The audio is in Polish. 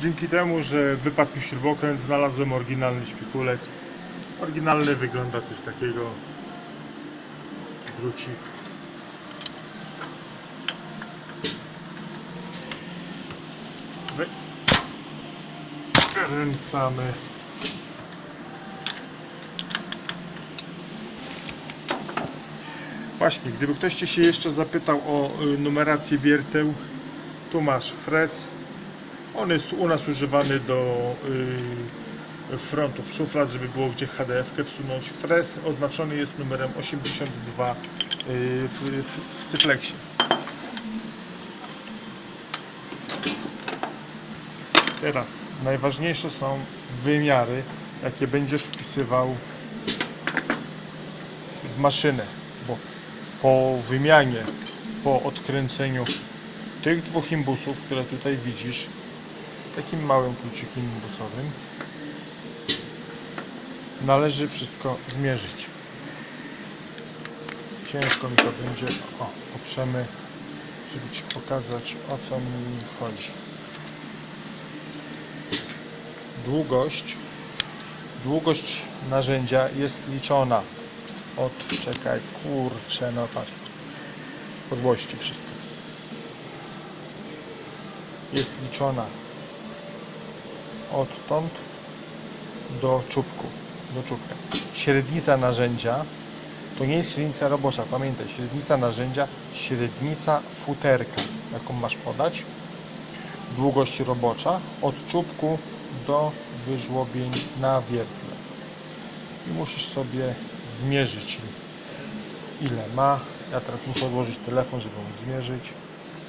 Dzięki temu, że wypadł mi śrubokręt, znalazłem oryginalny śpikulec. Oryginalny wygląda coś takiego. Drucik. Wykręcamy. Właśnie, gdyby ktoś Cię się jeszcze zapytał o y, numerację wierteł, tu masz frez. On jest u nas używany do y, frontów szuflad, żeby było gdzie HDF-kę wsunąć. Frez oznaczony jest numerem 82 y, w, w, w. Teraz najważniejsze są wymiary, jakie będziesz wpisywał w maszynę, bo po wymianie, po odkręceniu tych dwóch imbusów, które tutaj widzisz, takim małym kluczykiem imbusowym, należy wszystko zmierzyć. Ciężko mi to będzie, o, oprzemy, żeby Ci pokazać o co mi chodzi. Długość, długość narzędzia jest liczona od, czekaj, kurczę, no patrz, po wszystko. Jest liczona odtąd do czubku, do czubka. Średnica narzędzia to nie jest średnica robocza, pamiętaj, średnica narzędzia, średnica futerka, jaką masz podać. Długość robocza od czubku do wyżłobień na wiertle. I musisz sobie zmierzyć ile ma. Ja teraz muszę odłożyć telefon, żeby móc zmierzyć.